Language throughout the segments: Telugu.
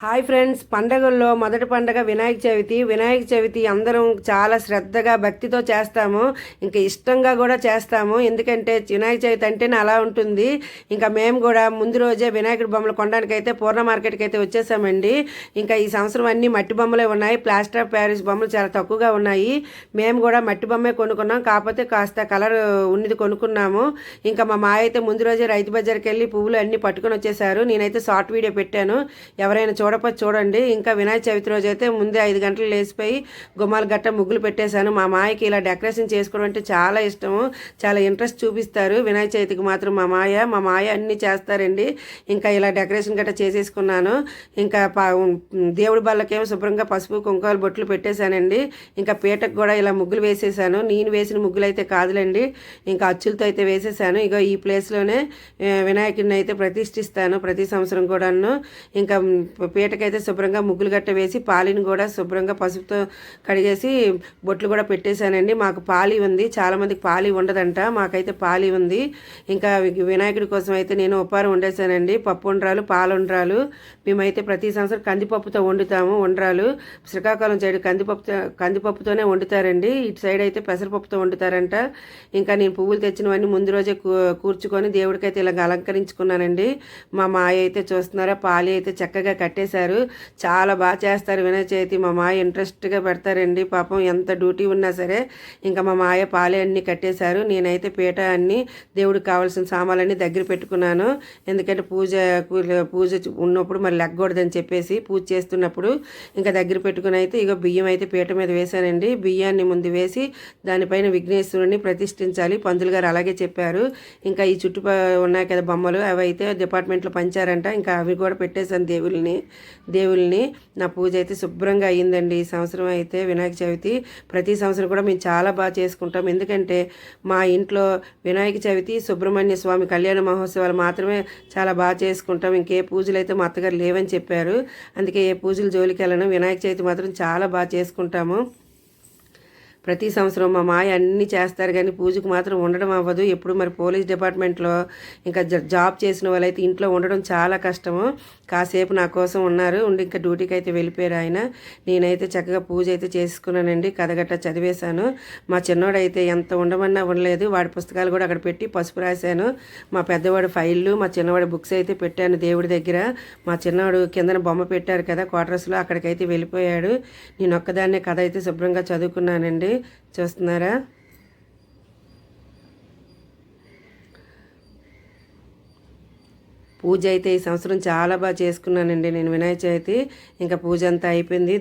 హాయ్ ఫ్రెండ్స్ పండగల్లో మొదటి పండగ వినాయక చవితి. వినాయక చవితి అందరం చాలా శ్రద్ధగా భక్తితో చేస్తాము. ఇంకా ఇష్టంగా కూడా చేస్తాము. ఎందుకంటే వినాయక చవితి అంటేనే అలా ఉంటుంది. ఇంకా మేము కూడా ముందు రోజే వినాయకుడి బొమ్మలు కొనడానికి అయితే పూర్ణ మార్కెట్కి అయితే వచ్చేసామండి. ఇంకా ఈ సంవత్సరం అన్ని మట్టి బొమ్మలే ఉన్నాయి. ప్లాస్టర్ ఆఫ్ ప్యారిస్ బొమ్మలు చాలా తక్కువగా ఉన్నాయి. మేము కూడా మట్టి బొమ్మే కొనుక్కున్నాం. కాకపోతే కాస్త కలర్ ఉన్నది కొనుక్కున్నాము. ఇంకా మా మాయ అయితే ముందు రోజే రైతు బజార్కి వెళ్ళి పువ్వులు అన్నీ పట్టుకొని వచ్చేసారు. నేనైతే షార్ట్ వీడియో పెట్టాను. ఎవరైనా చూడకపోతే చూడండి. ఇంకా వినాయక చవితి రోజు అయితే ముందే ఐదు గంటలు లేచిపోయి గుమ్మాలు గట్ట ముగ్గులు పెట్టేశాను. మా మాయకి ఇలా డెకరేషన్ చేసుకోవడం అంటే చాలా ఇష్టము. చాలా ఇంట్రెస్ట్ చూపిస్తారు. వినాయక చవితికి మాత్రం మా మాయ మా మాయ అన్నీ చేస్తారండి. ఇంకా ఇలా డెకరేషన్ గట్ట చేసేసుకున్నాను. ఇంకా దేవుడి బల్లకేమో శుభ్రంగా పసుపు కుంకాలు బొట్లు పెట్టేశానండి. ఇంకా పీటకు కూడా ఇలా ముగ్గులు వేసేసాను నేను వేసిన ముగ్గులు అయితే కాదులేండి. ఇంకా అచ్చులతో అయితే వేసేసాను ఇగో ఈ ప్లేస్లోనే వినాయకుడిని అయితే ప్రతిష్ఠిస్తాను ప్రతి సంవత్సరం కూడాను. ఇంకా పీటకైతే శుభ్రంగా ముగ్గులు గట్ట వేసి పాలిని కూడా శుభ్రంగా పసుపుతో కడిగేసి బొట్లు కూడా పెట్టేశానండి. మాకు పాలి ఉంది. చాలామందికి పాలి ఉండదంట. మాకైతే పాలి ఉంది. ఇంకా వినాయకుడి కోసం అయితే నేను ఉపారం వండేసానండి పప్పు ఉండ్రాలు పాలుండ్రాలు మేమైతే ప్రతి సంవత్సరం కందిపప్పుతో వండుతాము ఉండ్రాలు. శ్రీకాకుళం సైడ్ కందిపప్పుతో కందిపప్పుతోనే వండుతారండి. ఇటు సైడ్ అయితే పెసరపప్పుతో వండుతారంట. ఇంకా నేను పువ్వులు తెచ్చినవన్నీ ముందు రోజే కూర్చుకొని దేవుడికైతే ఇలాగ అలంకరించుకున్నానండి. మా మాయ అయితే చూస్తున్నారా పాలి అయితే చక్కగా చేశారు. చాలా బాగా చేస్తారు వినాయక చవితి మా మాయ ఇంట్రెస్ట్గా పెడతారండి. పాపం ఎంత డ్యూటీ ఉన్నా సరే ఇంకా మా మాయ పాలే అన్నీ కట్టేశారు. నేనైతే పీట అన్నీ దేవుడికి కావాల్సిన సామాన్లన్నీ దగ్గర పెట్టుకున్నాను. ఎందుకంటే పూజ పూజ ఉన్నప్పుడు మరి లెగ్గకూడదని చెప్పేసి పూజ చేస్తున్నప్పుడు ఇంకా దగ్గర పెట్టుకుని అయితే ఇక బియ్యం అయితే పీట మీద వేశానండి. బియ్యాన్ని ముందు వేసి దానిపైన విఘ్నేశ్వరుని ప్రతిష్ఠించాలి. పంతులు గారు అలాగే చెప్పారు. ఇంకా ఈ చుట్టుపక్కల ఉన్నాయి కదా బొమ్మలు అవి అయితే డిపార్ట్మెంట్లో పంచారంట. ఇంకా అవి కూడా పెట్టేశాను దేవుల్ని దేవుల్ని. నా పూజ అయితే శుభ్రంగా అయ్యిందండి. ఈ సంవత్సరం అయితే వినాయక చవితి ప్రతి సంవత్సరం కూడా మేము చాలా బాగా చేసుకుంటాం. ఎందుకంటే మా ఇంట్లో వినాయక చవితి సుబ్రహ్మణ్య స్వామి కళ్యాణ మహోత్సవాలు మాత్రమే చాలా బాగా చేసుకుంటాం. ఇంకే పూజలు అయితే మా అత్తగారు లేవని చెప్పారు. అందుకే ఏ పూజలు జోలికి వెళ్ళను. వినాయక చవితి మాత్రం చాలా బాగా చేసుకుంటాము. ప్రతి సంవత్సరం మా మాయ అన్నీ చేస్తారు కానీ పూజకు మాత్రం ఉండడం అవ్వదు. ఎప్పుడు మరి పోలీస్ డిపార్ట్మెంట్లో ఇంకా జాబ్ చేసిన వాళ్ళైతే ఇంట్లో ఉండడం చాలా కష్టము. కాసేపు నా కోసం ఉన్నారు. ఉండి ఇంకా డ్యూటీకి అయితే వెళ్ళిపోయారు ఆయన. నేనైతే చక్కగా పూజ అయితే చేసుకున్నానండి. కథగట్ట చదివేశాను. మా చిన్నవాడు అయితే ఎంత ఉండమన్నా ఉండలేదు. వాడి పుస్తకాలు కూడా అక్కడ పెట్టి పసుపు రాశాను. మా పెద్దవాడు ఫైళ్ళు మా చిన్నవాడి బుక్స్ అయితే పెట్టాను దేవుడి దగ్గర. మా చిన్నవాడు కిందన బొమ్మ పెట్టారు కదా క్వార్టర్స్లో అక్కడికైతే వెళ్ళిపోయాడు. నేను ఒక్కదాన్నే కథ అయితే శుభ్రంగా చదువుకున్నానండి. చూస్తున్నారా? పూజ అయితే ఈ సంవత్సరం చాలా బాగా చేసుకున్నానండి నేను వినాయక చవితి. ఇంకా పూజ అంతా అయిపోయింది.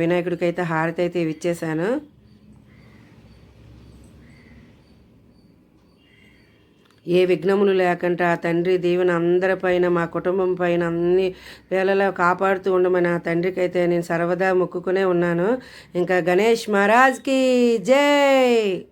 వినాయకుడికి అయితే హారతి అయితే ఇచ్చేసాను ఏ విఘ్నములు లేకుండా ఆ తండ్రి దీవెన అందరిపైన మా కుటుంబం పైన అన్ని వేళలా కాపాడుతూ ఉండమని ఆ తండ్రికి అయితే నేను సర్వదా మొక్కుకునే ఉన్నాను. ఇంకా గణేష్ మహారాజ్కి జై!